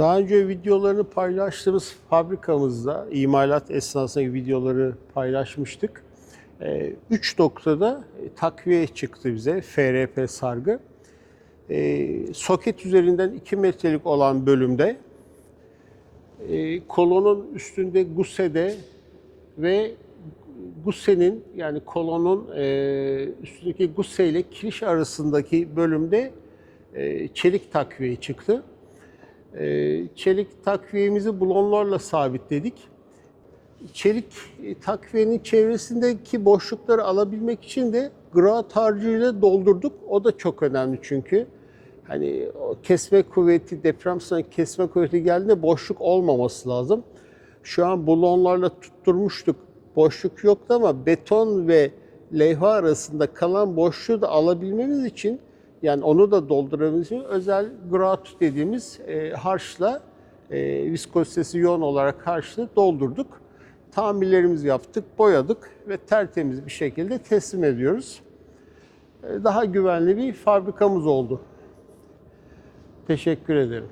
Daha önce videolarını paylaştığımız fabrikamızda imalat esnasındaki videoları paylaşmıştık. Ee, Üç noktada e, takviye çıktı bize FRP sargı. Ee, Soket üzerinden 2 metrelik olan bölümde e, kolonun üstünde gusede ve gusenin yani kolonun e, üstündeki guse ile kiriş arasındaki bölümde çelik takviye çıktı. E, çelik takviyemizi blonlarla sabitledik. Çelik e, takviyenin çevresindeki boşlukları alabilmek için de grout harcıyla doldurduk. O da çok önemli çünkü. Hani o kesme kuvveti, deprem sonrası kesme kuvveti geldiğinde boşluk olmaması lazım. Şu an blonlarla tutturmuştuk. Boşluk yoktu ama beton ve levha arasında kalan boşluğu da alabilmemiz için yani onu da doldurabilmemiz için özel grout dediğimiz e, harçla e, viskozitesi yoğun olarak harçla doldurduk. Tamirlerimizi yaptık, boyadık ve tertemiz bir şekilde teslim ediyoruz. E, Daha güvenli bir fabrikamız oldu. Teşekkür ederim.